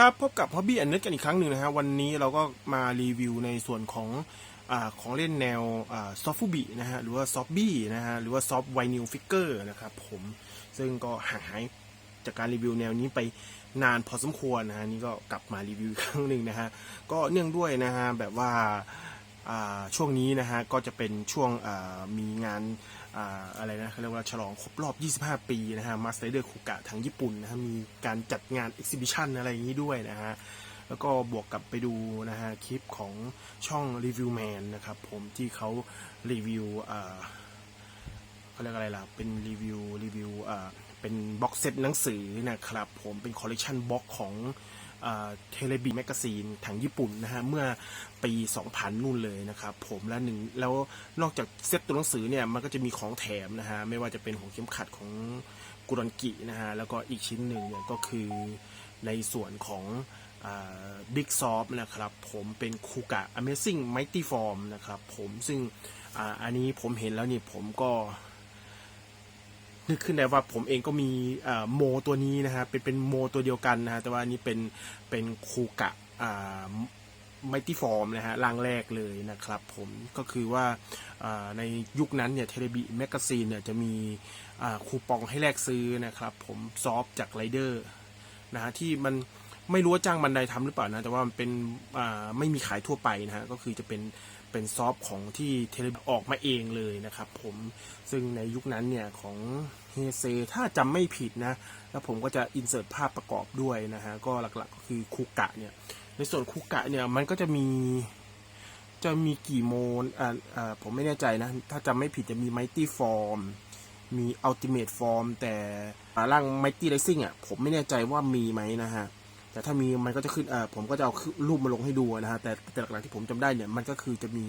ครับพบกับ Hobby and Nerd กันอีกครั้งหนึ่งนะฮะวันนี้เราก็มารีวิวในส่วนของอของเล่นแนวซอฟฟูบินะฮะหรือว่าซอฟบี้นะฮะหรือว่าซอฟไวนิลฟิกเกอร์นะครับผมซึ่งก็ห่างหายจากการรีวิวแนวนี้ไปนานพอสมควรนะฮะนี่ก็กลับมารีวิวอีกครั้งหนึ่งนะฮะก็เนื่องด้วยนะฮะแบบว่าช่วงนี้นะฮะก็จะเป็นช่วงมีงาน อ่าอะไรนะเขาเรียกว่าฉลองครบรอบ 25 ปีนะฮะมาสเตอร์เดอร์คุกะทางญี่ปุ่นนะฮะมีการจัดงาน e อ็กซิบิชันอะไรอย่างนี้ด้วยนะฮะแล้วก็บวกกับไปดูนะฮะคลิปของช่องรีวิวแมนนะครับผมที่เขารีวิวเขาเรียกอะไรล่ะ เป็นรีวิวรีวิวเป็นบ็อกเซตหนังสือนะครับผมเป็นคอลเลกชันบ็อกของ เทเลบีแมกกาซีนทางญี่ปุ่นนะฮะเมื่อปี 2000 นู่นเลยนะครับผมและหนึ่งแล้วนอกจากเซตตัวหนังสือเนี่ยมันก็จะมีของแถมนะฮะไม่ว่าจะเป็นหัวเข็มขัดของกุรันกินะฮะแล้วก็อีกชิ้นหนึ่งเนี่ยก็คือในส่วนของบิ๊กซอฟนะครับผมเป็นคูกะ Amazing Mighty Form นะครับผมซึ่งออันนี้ผมเห็นแล้วนี่ผมก็ นึกขึ้นได้ว่าผมเองก็มีโมตัวนี้นะฮะเป็นเป็นโมตัวเดียวกันนะฮะแต่ว่านี้เป็นเป็นคูกะไมตี้ฟอร์มนะฮะร่างแรกเลยนะครับผมก็คือว่าในยุคนั้นเนี่ยเทเลบีแมกกาซีนเนี่ยจะมีคูปองให้แลกซื้อนะครับผมซอฟจากไรเดอร์นะฮะที่มัน ไม่รู้ว่าจ้างบันไดทำหรือเปล่านะ แต่ว่ามันเป็นไม่มีขายทั่วไปนะฮะ ก็คือจะเป็นเป็นซอฟของที่เทเลออกมาเองเลยนะครับผมซึ่งในยุคนั้นเนี่ยของเฮเซถ้าจำไม่ผิดนะ แล้วผมก็จะอินเสิร์ตภาพประกอบด้วยนะฮะ ก็หลักๆก็คือคูกะเนี่ย ในส่วนคูกะเนี่ยมันก็จะมีจะมีกี่โมนอ่าอ่าผมไม่แน่ใจนะ ถ้าจำไม่ผิดจะมี Mighty Form มี Ultimate Form แต่อ่าร่าง Mighty Rising อะผมไม่แน่ใจว่ามีไหมนะฮะ แต่ถ้ามีมันก็จะขึ้นเอ่อผมก็จะเอารูปมาลงให้ดูนะฮะแต่แต่หลักๆที่ผมจำได้เนี่ยมันก็คือจะมี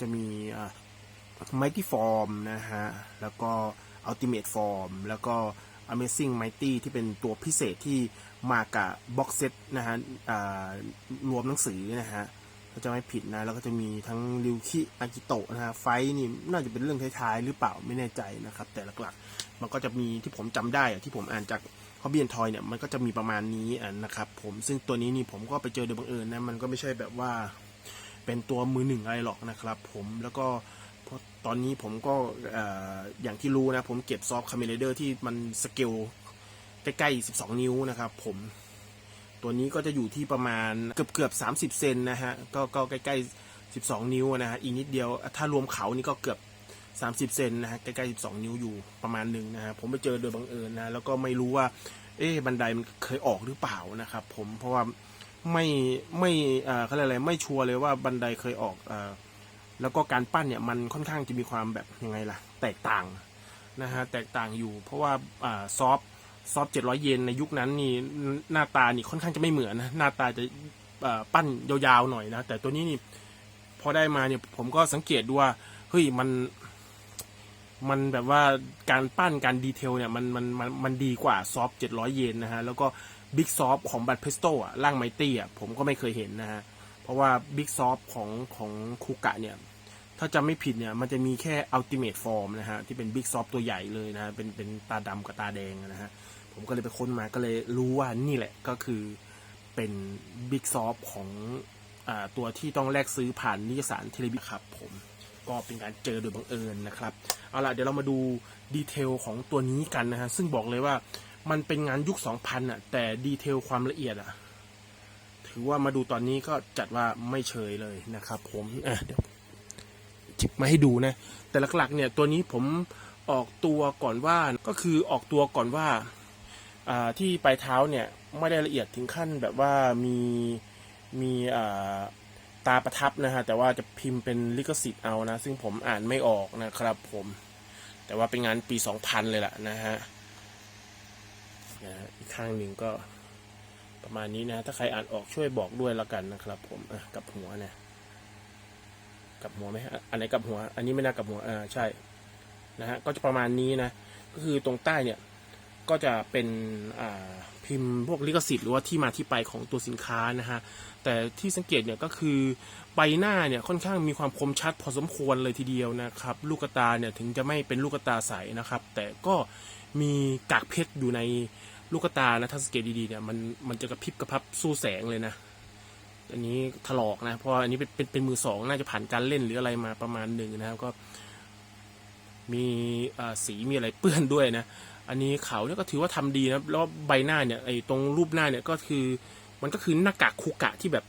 จะมีอ่า Mighty Form นะฮะแล้วก็ Ultimate Form แล้วก็ Amazing Mighty ที่เป็นตัวพิเศษที่มากับบ็อกเซตนะฮะอ่ารวมหนังสือนะฮะ จะไม่ผิดนะ แล้วก็จะมีทั้งริวคิอากิโตะนะฮะไฟนี่น่าจะเป็นเรื่องท้ายๆ หรือเปล่าไม่แน่ใจนะครับ แต่หลักๆ มันก็จะมีที่ผมจำได้ที่ผมอ่านจากฮอบบี้ทอยเนี่ยมันก็จะมีประมาณนี้นะครับผมซึ่งตัวนี้นี่ผมก็ไปเจอโดยบังเอิญนะมันก็ไม่ใช่แบบว่า เป็นตัวมือหนึ่งอะไรหรอกนะครับ ผมแล้วก็ตอนนี้ผมก็เอ่ออย่างที่รู้นะผมเก็บซอฟต์คาเมเลเดอร์ที่มันสเกลใกล้ๆ 12 นิ้วนะครับผม ตัวนี้ก็จะอยู่ที่ประมาณเกือบเกือบ30เซนนะฮะก็ก็ใกล้ๆ12นิ้วนะฮะอีกนิดเดียวถ้ารวมเขานี่ก็เกือบ30เซนนะฮะใกล้ๆ12นิ้วอยู่ประมาณหนึ่งนะฮะผมไปเจอโดยบังเอิญนะแล้วก็ไม่รู้ว่า เอ๊บันไดมันเคยออกหรือเปล่านะครับ ผมเพราะว่าไม่ไม่อ่าเขาเรียกอะไรไม่ชัวร์เลยว่าบันไดเคยออกอ่าแล้วก็การปั้นเนี่ยมันค่อนข้างจะมีความแบบยังไงล่ะ แตกต่างนะฮะแตกต่างอยู่ เพราะว่าอ่าซอฟ ซอฟเจ็ดร้อยเยนในยุคนั้นนี่หน้าตานี่ค่อนข้างจะไม่เหมือนนะหน้าตาจะปั้นยาวๆหน่อยนะ แต่ตัวนี้นี่พอได้มาเนี่ยผมก็สังเกตดูว่าเฮ้ยมันมันแบบว่าการปั้นการดีเทลเนี่ยมันมันมันมันดีกว่าซอฟเจ็ดร้อยเยนนะฮะ แล้วก็บิ๊กซอฟของบัตเพสโตอะร่างไมตี้อะผมก็ไม่เคยเห็นนะฮะ เพราะว่าบิ๊กซอฟของของคูกะเนี่ยถ้าจำไม่ผิดเนี่ยมันจะมีแค่อัลติเม e ฟอร์มนะฮะ ที่เป็นบิ๊กซอฟตัวใหญ่เลยนะฮะ เป็นเป็นตาดำกับตาแดงนะฮะ ผมก็เลยไปค้นมาก็เลยรู้ว่านี่แหละก็คือเป็นบิ๊กซอฟของอตัวที่ต้องแลกซื้อผ่านนิตยสารเทเลบิครับผมก็เป็นการเจอโดยบังเอิญนะครับ เอาล่ะเดี๋ยวเรามาดูดีเทลของตัวนี้กันนะฮะ ซึ่งบอกเลยว่ามันเป็นงานยุค 2000อะ แต่ดีเทลความละเอียดอะ ถือว่ามาดูตอนนี้ก็จัดว่าไม่เชยเลยนะครับผมอะเดี๋ยวจิบมาให้ดูนะ แต่หลักๆเนี่ยตัวนี้ผมออกตัวก่อนว่าก็คือออกตัวก่อนว่า ที่ปลายเท้าเนี่ยไม่ได้ละเอียดถึงขั้นแบบว่ามีมีตาประทับนะฮะแต่ว่าจะพิมพ์เป็นลิขสิทธิ์เอานะ ซึ่งผมอ่านไม่ออกนะครับผม แต่ว่าเป็นงานปี 2000 เลยล่ะนะฮะอีกข้างหนึ่งก็ประมาณนี้นะถ้าใครอ่านออกช่วยบอกด้วยแล้วกันนะครับผมกับหัวเนี่ยกับหัวไหมฮะอันไหนกับหัว อันนี้ไม่น่ากับหัวอ่าใช่นะฮะก็จะประมาณนี้นะ ก็คือตรงใต้เนี่ย ก็จะเป็นพิมพ์พวกลิขสิทธิ์หรือว่าที่มาที่ไปของตัวสินค้านะฮะแต่ที่สังเกตเนี่ยก็คือใบหน้าเนี่ยค่อนข้างมีความคมชัดพอสมควรเลยทีเดียวนะครับ ลูกตาเนี่ยถึงจะไม่เป็นลูกตาใสนะครับ แต่ก็มีกากเพชรอยู่ในลูกตานะถ้าสังเกตดีๆเนี่ยมันมันจะกระพริบกระพับสู้แสงเลยนะอันนี้ถลอกนะเพราะอันนี้เป็นเป็นเป็นมือสองน่าจะผ่านการเล่นหรืออะไรมาประมาณหนึ่งนะครับก็มีสีมีอะไรเปื้อนด้วยนะ อันนี้เขาเนี่ยก็ถือว่าทำดีนะแล้วใบหน้าเนี่ยไอ้ตรงรูปหน้าเนี่ยก็คือ มันก็คือหน้ากากคูกะที่แบบ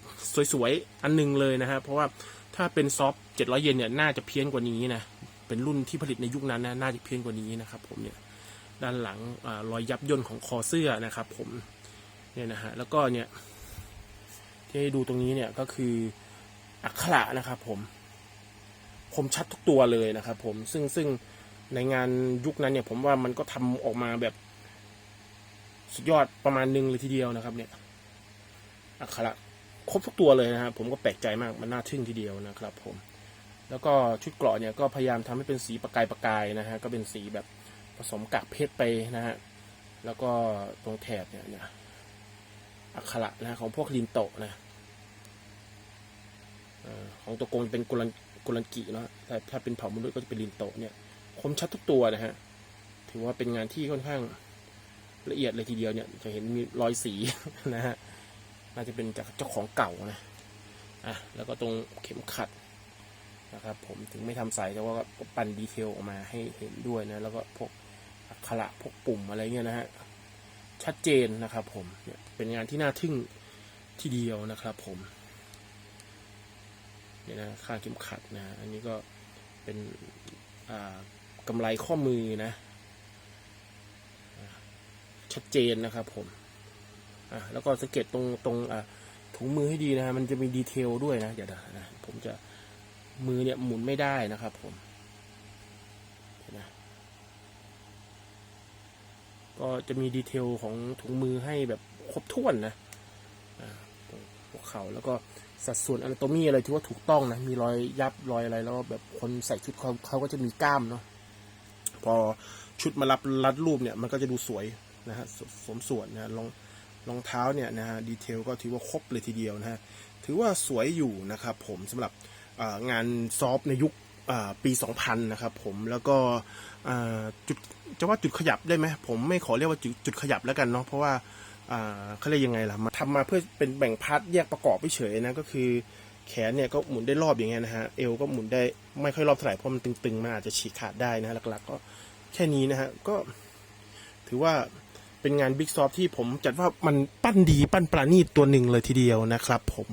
สวยๆ อันหนึงเลยนะฮะเพราะว่าถ้าเป็นซอฟเจ็ดร้อยเยนเนี่ยน่าจะเพี้ยนกว่านี้นะเป็นรุ่นที่ผลิตในยุคนั้นนะน่าจะเพี้ยนกว่านี้นะครับ ผมเนี่ยด้านหลังอรอยยับย่นของคอเสื้อนะครับ ผมเนี่ยนะฮะแล้วก็เนี่ยที่ให้ดูตรงนี้เนี่ยก็คืออักขระนะครับ ผมคมชัดทุกตัวเลยนะครับ ผมซึ่งซึ่ง ในงานยุคนั้นเนี่ย ผมว่ามันก็ทำออกมาแบบ สุดยอดประมาณหนึงเลยทีเดียวนะครับ เนี่ยอักขระครบทุกตัวเลยนะครับผมก็แปลกใจมากมันน่าทึ่งทีเดียวนะครับ ผม แล้วก็ชุดเกราะเนี่ยก็พยายามทำให้เป็นสีประกายประกายนะฮะก็เป็นสีแบบผสมกากเพชรไปนะฮะแล้วก็ตรงแถบเนี่ยเนี่ยอักขระนะของพวกลินโตะนะของตัวโกงเป็นกุลันกุลันกิเนาะแต่ถ้าเป็นเผ่ามนุษย์ก็จะเป็นลินโตะเนี่ย คมชัดทุกตัวนะฮะ ถือว่าเป็นงานที่ค่อนข้างละเอียดเลยทีเดียวเนี่ย จะเห็นมีรอยสีนะฮะ น่าจะเป็นจากเจ้าของเก่านะ อะ แล้วก็ตรงเข็มขัดนะครับ ผมถึงไม่ทำใสแต่ว่าก็ปั่นดีเทลออกมาให้เห็นด้วยนะ แล้วก็พวกอักขระพวกปุ่มอะไรเงี้ยนะฮะ ชัดเจนนะครับ ผม เนี่ยเป็นงานที่น่าทึ่งทีเดียวนะครับ ผมเนี่ยนะค่าเข็มขัดนะ อันนี้ก็เป็นอ่า กำไรข้อมือนะ ชัดเจนนะครับผมอะแล้วก็สังเกตตรงตรงอ่าถุงมือให้ดีนะฮะมันจะมีดีเทลด้วยนะเดี๋ยวนะผมจะมือเนี่ยหมุนไม่ได้นะครับผมนะก็จะมีดีเทลของถุงมือให้แบบครบถ้วนนะอ่าตรงหัวเข่าแล้วก็สัดส่วนอนาโตมีอะไรที่ว่าถูกต้องนะ มีรอยยับรอยอะไรแล้วแบบคนใส่ชุดเขาเขาก็จะมีกล้ามเนาะ พอชุดมารับรัดรูปเนี่ยมันก็จะดูสวยนะฮะสสมส่วนนะรองรองเท้าเนี่ยนะฮะดีเทลก็ถือว่าครบเลยทีเดียวนะฮะถือว่าสวยอยู่นะครับผมสำหรับงานซอฟในยุคปี 2000 นะครับผมแล้วก็จุดจะว่าจุดขยับได้ไหมผมไม่ขอเรียกว่าจุดจุดขยับแล้วกันเนาะเพราะว่าเขาเรียกยังไงล่ะมาทำมาเพื่อเป็นแบ่งพาร์ทแยกประกอบไปเฉยนะก็คือ แขนเนี่ยก็หมุนได้รอบอย่างเงี้ยนะฮะ เอวก็หมุนได้ไม่ค่อยรอบเท่าไหร่เพราะมันตึงๆมาอาจจะฉีกขาดได้นะหลักๆ ก็แค่นี้นะฮะ ก็ถือว่าเป็นงานบิ๊กซอฟที่ผมจัดว่ามันปั้นดีปั้นปราณีตตัวหนึ่งเลยทีเดียวนะครับผม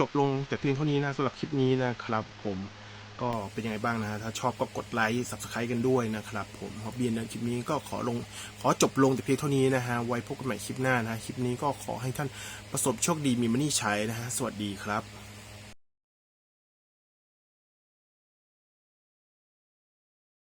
จบลงแต่เพียงเท่านี้นะสำหรับคลิปนี้นะครับผมก็เป็นยังไงบ้างนะฮะถ้าชอบก็กดไลค์ subscribe กันด้วยนะครับผมฮอบเบียนในคลิปนี้ก็ขอลงขอจบลงแต่เพียงเท่านี้นะฮะไว้พบกันใหม่คลิปหน้านะคลิปนี้ก็ขอให้ท่านประสบโชคดีมีมันนี่ใช้นะฮะสวัสดีครับ